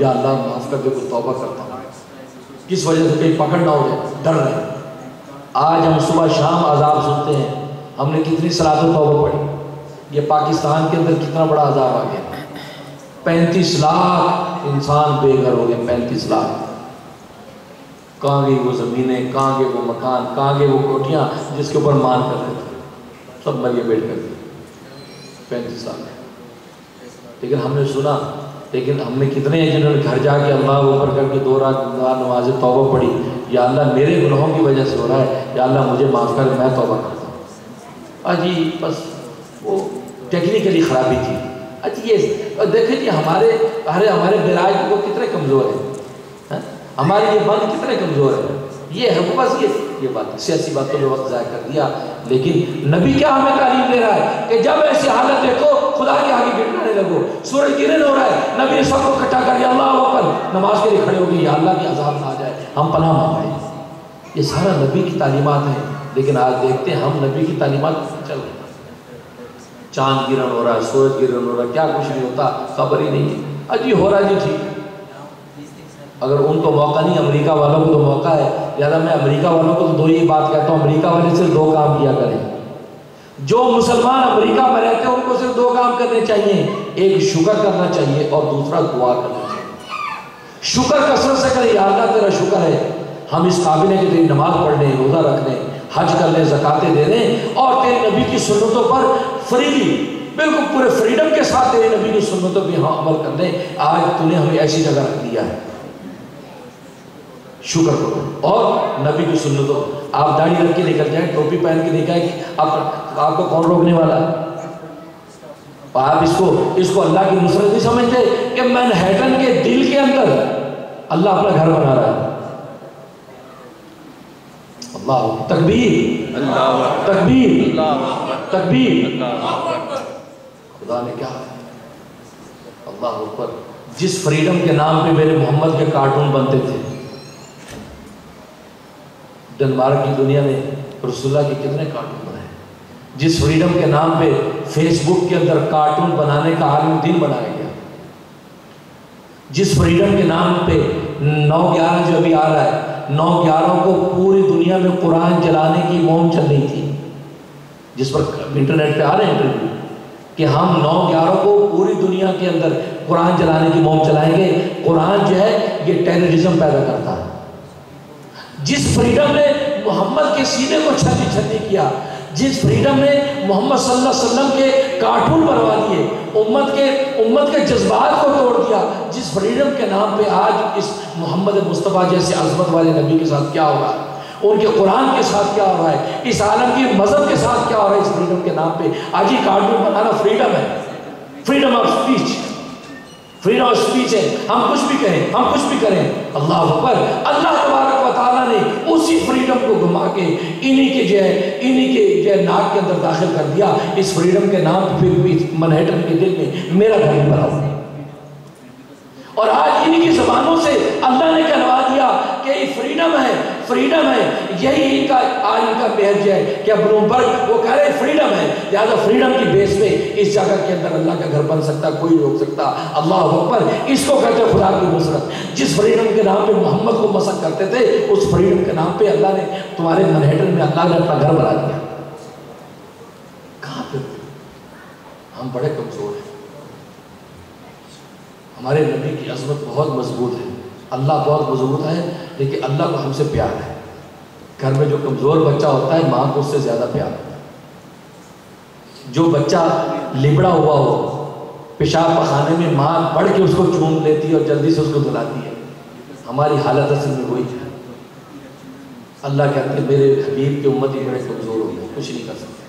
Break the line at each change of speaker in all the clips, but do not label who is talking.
یا اللہ معاف کر دے کوئی توبہ کرتا ہوں۔ کس وجہ سے کہیں پکڑ نہ ہو جائے، ڈر رہے۔ ہیں آج ہم صبح شام عذاب سنتے ہیں۔ ہم نے کتنی صلاح و توبہ پڑھی۔ یہ پاکستان کے اندر کتنا بڑا عذاب آ گیا۔ پینتیس لاکھ انسان بے گھر ہو گئے، پینتیس لاکھ۔ کہاں گئی وہ زمینیں، کہاں گئے وہ مکان، کہاں گئے وہ کوٹیاں جس کے اوپر مان کرتے تھے۔ سب مریے بیٹھ کر پینتیس لاکھ۔ لیکن ہم نے سنا لیکن ہم نے کتنے ہیں جنہوں نے گھر جا کے اللہ اوپر کر کے دو رات نماز توبہ پڑھی؟ یا اللہ میرے گناہوں کی وجہ سے ہو رہا ہے، یا اللہ مجھے معاف کر، میں توبہ کرتا ہوں۔ اجی بس وہ ٹیکنیکلی خرابی تھی۔ اچھی یہ دیکھیں جی ہمارے ارے ہمارے براج وہ کتنے کمزور ہیں۔ ہاں؟ ہمارے یہ بند کتنے کمزور ہیں۔ یہ ہے وہ بس یہ یہ بات سیاسی باتوں میں وقت ضائع کر دیا۔ لیکن نبی کیا ہمیں تعلیم دے رہا ہے کہ جب ایسی حالت دیکھو خدا کے آگے گرنے لگو، سورج گرن ہو رہا ہے، نبی نے سب کو اکٹھا کر دیا، اللہ اکبر، نماز کے لیے کھڑے ہو گئی، یا اللہ کی عذاب نہ آ جائے، ہم پناہ مانگائیں یہ سارا نبی کی تعلیمات ہیں، لیکن آج دیکھتے ہیں ہم نبی کی تعلیمات چل رہے چاند گرن ہو رہا ہے، سورج گرن ہو رہا ہے، کیا کچھ نہیں ہوتا، خبر ہی نہیں ہے۔ اجی ہو رہا جی ٹھیک۔ اگر ان کو موقع نہیں، امریکہ والوں کو تو موقع ہے۔ لہٰذا میں امریکہ والوں کو تو دو ہی بات کہتا ہوں، امریکہ والے صرف دو کام کیا کریں۔ جو مسلمان امریکہ میں رہتے ہیں، ان کو صرف دو کام کرنے چاہیے، ایک شکر کرنا چاہیے اور دوسرا دعا کرنا چاہیے۔ شکر کثرت سے کریں یا اللہ تیرا شکر ہے۔ ہم اس قابل ہیں کہ تیری نماز پڑھنے روزہ رکھنے حج کر کرنے زکاتے دینے اور تیری نبی کی سنتوں پر فریلی بالکل پورے فریڈم کے ساتھ تیری نبی کی سنتوں پہ ہم عمل کرنے آج تو نے ہمیں ایسی جگہ رکھ دیا ہے۔ شکر کرو۔ اور نبی کی سنتوں، آپ داڑھی رکھ کے نکل جائیں، ٹوپی پہن کے نکلیں کہ آپ آپ کو کون روکنے والا ہے؟ آپ اس کو اس کو اللہ کی نصرت نہیں سمجھتے کہ مین ہیٹن کے دل کے اندر اللہ اپنا گھر بنا رہا ہے۔ اللہ تکبیر۔ تکبیر۔ تکبیر۔ خدا نے کیا اللہ اوپر جس فریڈم کے نام پہ میرے محمد کے کارٹون بنتے تھے۔ ڈنمارک کی دنیا میں رسول اللہ کے کتنے کارٹون بنائے جس فریڈم کے نام پہ فیس بک کے اندر کارٹون بنانے کا عالم دن بنایا گیا۔ جس فریڈم کے نام پہ نو گیارہ جو ابھی آ رہا ہے، نو گیارہ کو پوری دنیا میں قرآن چلانے کی موم چل رہی تھی۔ جس پر انٹرنیٹ پہ آ رہے ہیں انٹرویو کہ ہم نو گیارہ کو پوری دنیا کے اندر قرآن چلانے کی موم چلائیں گے۔ قرآن جو ہے، یہ ٹیررزم پیدا کرتا ہے۔ جس فریڈم نے محمد کے سینے کو چھتی چھتی کیا جس فریڈم نے محمد صلی اللہ علیہ وسلم کے کارٹون بنوا دیے، امت کے امت کے جذبات کو توڑ دیا، جس فریڈم کے نام پہ آج اس محمد مصطفیٰ جیسے عظمت والے نبی کے ساتھ کیا ہو رہا ہے؟ ان کے قرآن کے ساتھ کیا ہو رہا ہے؟ اس عالم کی مذہب کے ساتھ کیا ہو رہا ہے؟ اس فریڈم کے نام پہ آج یہ کارٹون بنانا فریڈم ہے۔ Freedom of speech freedom of speech ہے۔ ہم کچھ بھی کہیں، ہم کچھ بھی کریں۔ اللہ اکبر، اللہ تبارک تعالیٰ نے اسی فریڈم کو گھما کے انہی کے جو ہے، انہی کے جو ہے ناک کے اندر داخل کر دیا۔ اس فریڈم کے نام پہ بھی منہیٹن کے دل میں میرا گھر بھی بنا ہوا۔ اور آج انہی کی زبانوں سے اللہ نے کہلوا دیا کہ یہ فریڈم ہے فریڈم ہے. یہی ان کا آج ان کا بیج ہے کہ بلومبرگ وہ کہہ رہے فریڈم ہے. لہٰذا فریڈم کی بیس پہ اس جگہ کے اندر اللہ کا گھر بن سکتا، کوئی روک سکتا. اللہ اکبر اس کو کہتے خدا کی نصرت. جس فریڈم کے نام پہ محمد کو مسک کرتے تھے، اس فریڈم کے نام پہ اللہ نے تمہارے منہیٹن میں اللہ نے اپنا گھر بنا دیا. کہاں پہ ہم بڑے کمزور ہیں. ہمارے نبی کی عظمت بہت مضبوط ہے۔ اللہ بہت مضبوط ہے، لیکن اللہ کو ہم سے پیار ہے۔ گھر میں جو کمزور بچہ ہوتا ہے، ماں کو اس سے زیادہ پیار ہوتا ہے۔ جو بچہ لبڑا ہوا ہو، پیشاب پخانے میں ماں پڑھ کے اس کو چوم لیتی ہے اور جلدی سے اس کو دلاتی ہے۔ ہماری حالت اصل میں وہی ہے۔ اللہ کہتے ہیں، میرے حبیب کے امت ہی بڑے کمزور ہو گئے، کچھ نہیں کر سکتے۔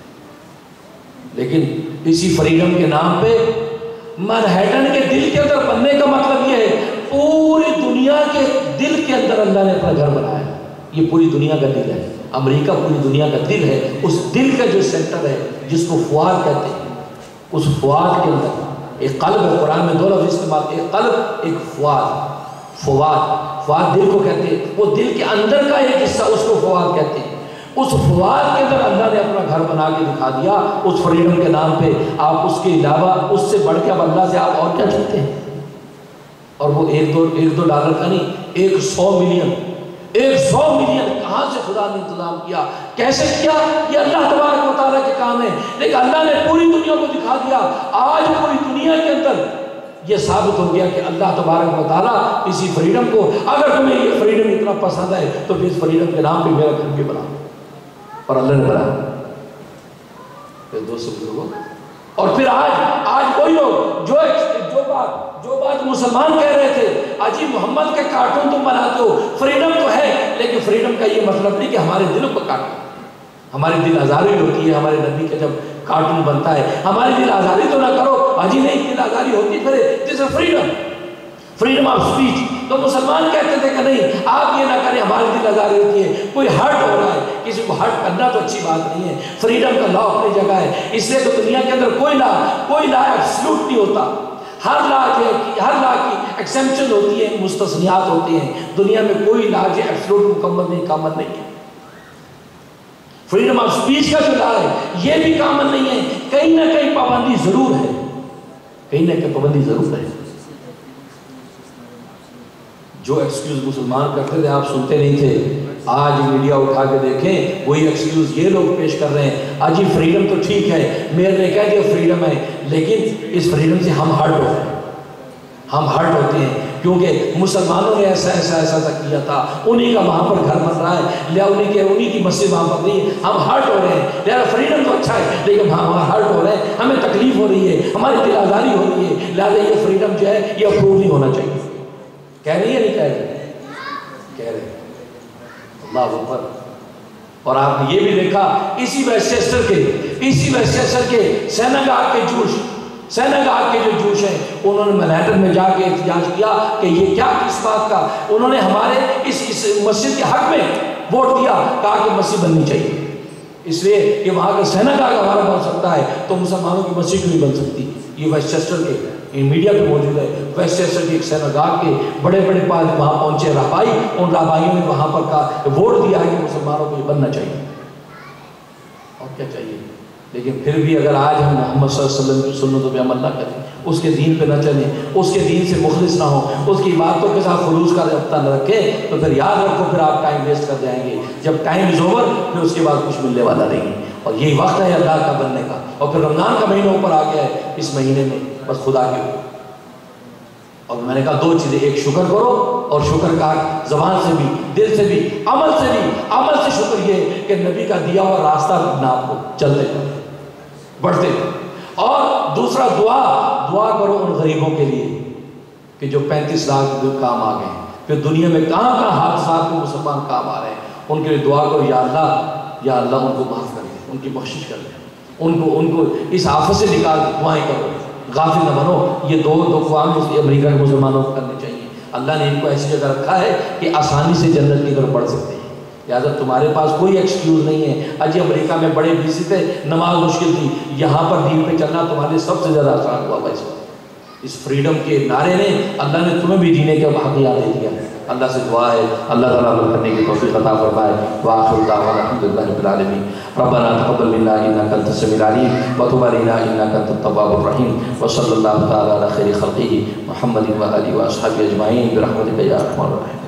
لیکن اسی فریڈم کے نام پہ منہیٹن کے دل کے اندر بننے کا مطلب یہ ہے، پوری دنیا کے دل کے اندر اللہ نے اپنا گھر بنایا یہ پوری دنیا کا دل ہے۔ امریکہ پوری دنیا کا دل ہے۔ اس دل کا جو سینٹر ہے، جس کو فواد کہتے ہیں، اس فواد کے اندر ایک قلب ہے۔ قرآن میں دو لفظ استعمال ایک قلب، ایک فواد۔ فواد فواد دل کو کہتے ہیں۔ وہ دل کے اندر کا ایک حصہ اس کو فواد کہتے ہیں۔ اس فواد کے اندر اللہ نے اپنا گھر بنا کے دکھا دیا، اس فریڈم کے نام پہ آپ اس کے علاوہ اس سے بڑھ کے اب اللہ سے آپ اور کیا چاہتے ہیں؟ اور وہ ایک دو ایک دو ڈالر کا نہیں، ایک سو ملین، ایک سو ملین کہاں سے خدا نے انتظام کیا؟ کیسے کیا؟ یہ اللہ تبارک و تعالیٰ کے کام ہے لیکن اللہ نے پوری دنیا کو دکھا دیا۔ آج پوری دنیا کے اندر یہ ثابت ہو گیا کہ اللہ تبارک و تعالیٰ اسی فریڈم کو، اگر تمہیں یہ فریڈم اتنا پسند ہے تو پھر اس فریڈم کے نام پہ میرا گھر بھی بنا۔ اور اللہ نے بنا دوست بزرگوں اور پھر آج آج کوئی لوگ جو جو بات جو بات مسلمان کہہ رہے تھے، آج محمد کے کارٹون تم بناتے ہو فریڈم تو ہے، لیکن فریڈم کا یہ مطلب نہیں کہ ہمارے دلوں کو کاٹو ہماری دل آزاری ہوتی ہے، ہمارے نبی کا جب کارٹون بنتا ہے ہماری دل آزاری تو نہ کرو۔ آجی نہیں، دل آزاری ہوتی پھر this freedom freedom of speech تو مسلمان کہتے تھے کہ نہیں، آپ یہ نہ کریں ہماری دل آزاری ہوتی ہے۔ کوئی ہرٹ ہو رہا ہے، کسی کو ہرٹ کرنا تو اچھی بات نہیں ہے۔ فریڈم کا لا اپنی جگہ ہے۔ اس لیے تو دنیا کے اندر کوئی لا کوئی لا ایبسلوٹ نہیں ہوتا۔ ہر لا جو ہے ہر لا کی ایکسیمپشن ہوتی ہے، مستثنیات ہوتی ہیں۔ دنیا میں کوئی لا جو ایبسلوٹ مکمل نہیں کامل نہیں ہے۔ فریڈم آف سپیچ کا جو لا ہے، یہ بھی کامل نہیں ہے۔ کہیں نہ کہیں پابندی ضرور ہے۔ کہیں نہ کہیں پابندی ضرور ہے۔ جو ایکسکیوز مسلمان کرتے تھے، آپ سنتے نہیں تھے۔ آج میڈیا اٹھا کے دیکھیں، وہی ایکسکیوز یہ لوگ پیش کر رہے ہیں۔ آج یہ فریڈم تو ٹھیک ہے، میرے نے کہا کہ فریڈم ہے، لیکن اس فریڈم سے ہم ہرٹ ہوتے ہیں۔ ہم ہرٹ ہوتے ہیں، کیونکہ مسلمانوں نے ایسا ایسا ایسا ایسا کیا تھا۔ انہی کا وہاں پر گھر بن رہا ہے، لیا انہی کے، انہی کی مسجد وہاں پر نہیں ہے۔ ہم ہرٹ ہو رہے ہیں۔ لہذا فریڈم تو اچھا ہے، لیکن ہم ہرٹ ہو رہے ہیں۔ ہمیں تکلیف ہو رہی ہے، ہماری دل آزاری ہو رہی ہے۔ لہذا یہ فریڈم جو ہے، یہ اپروو نہیں ہونا چاہیے۔ کہہ رہی ہے نہیں کہہ رہی؟ کہہ رہے اللہ اکبر۔ اور آپ نے یہ بھی دیکھا، اسی ویسٹیسٹر کے، اسی ویسٹیسٹر کے سینگاگ کے جوش سینگاگ کے جو جوش ہیں، انہوں نے منہٹن میں جا کے احتجاج کیا کہ یہ کیا کس بات کا؟ انہوں نے ہمارے اس اس مسجد کے حق میں ووٹ دیا، کہا کہ مسجد بننی چاہیے۔ اس لیے کہ وہاں کا سینگاگ ہمارا بن سکتا ہے، تو مسلمانوں کی مسجد بھی بن سکتی، یہ ویسٹیسٹر کے۔ یہ میڈیا پہ موجود ہے۔ ویسٹ ایسر کی ایک کے بڑے بڑے پاس وہاں پہنچے۔ رہبائی ان رہبائیوں نے وہاں پر کہا ووٹ دیا ہے کہ مسلمانوں کو یہ بننا چاہیے۔ اور کیا چاہیے؟ لیکن پھر بھی اگر آج ہم محمد صلی اللہ علیہ وسلم کی سنتوں پہ عمل نہ کریں اس کے دین پہ نہ چلیں، اس کے دین سے مخلص نہ ہوں، اس کی باتوں کے ساتھ خلوص کا رابطہ نہ رکھیں، تو پھر یاد رکھو، پھر آپ ٹائم ویسٹ کر جائیں گے۔ جب ٹائم از اوور پھر اس کے بعد کچھ ملنے والا نہیں اور یہی وقت ہے اللہ کا بننے کا۔ اور پھر رمضان کا مہینہ اوپر آ گیا ہے، اس مہینے میں بس خدا کے اوپر اور میں نے کہا دو چیزیں، ایک شکر کرو اور شکر کا زبان سے بھی، دل سے بھی، عمل سے بھی۔ عمل سے شکر یہ کہ نبی کا دیا ہوا راستہ نہ آپ کو چلتے بڑھتے اور دوسرا دعا دعا کرو ان غریبوں کے لیے کہ جو پینتیس لاکھ کام آ گئے پھر دنیا میں کہاں کہاں حادثات میں مسلمان کام آ رہے ہیں۔ ان کے لیے دعا کرو، یا اللہ یا اللہ ان کو معاف کر دے، ان کی بخشش کر دے۔ ان کو ان کو اس آفت سے نکال دعائیں کرو۔ غافل نہ بنو، یہ دو دو قوام امریکہ کے مسلمانوں کو کرنے چاہیے۔ اللہ نے ان کو ایسی جگہ رکھا ہے کہ آسانی سے جنت کی طرف بڑھ سکتے ہیں۔ لہٰذا تمہارے پاس کوئی ایکسکیوز نہیں ہے۔ اجی امریکہ میں بڑے بزی تھے، نماز مشکل تھی۔ یہاں پر دین پہ چلنا تمہارے سب سے زیادہ آسان ہوا بھائی اس فریڈم کے نعرے نے اللہ نے تمہیں بھی جینے کا حق یاد دے دیا اللہ سے دعا ہے، اللہ تعالیٰ عمل کرنے کی توفیق عطا فرمائے۔ وآخر دعوانا الحمدللہ رب العالمین۔ ربنا تقبل منا انك انت السميع العليم وتب علينا انك انت التواب الرحيم وصلى الله تعالى على خير خلقه محمد وآله واصحابه اجمعين برحمتك يا ارحم الراحمين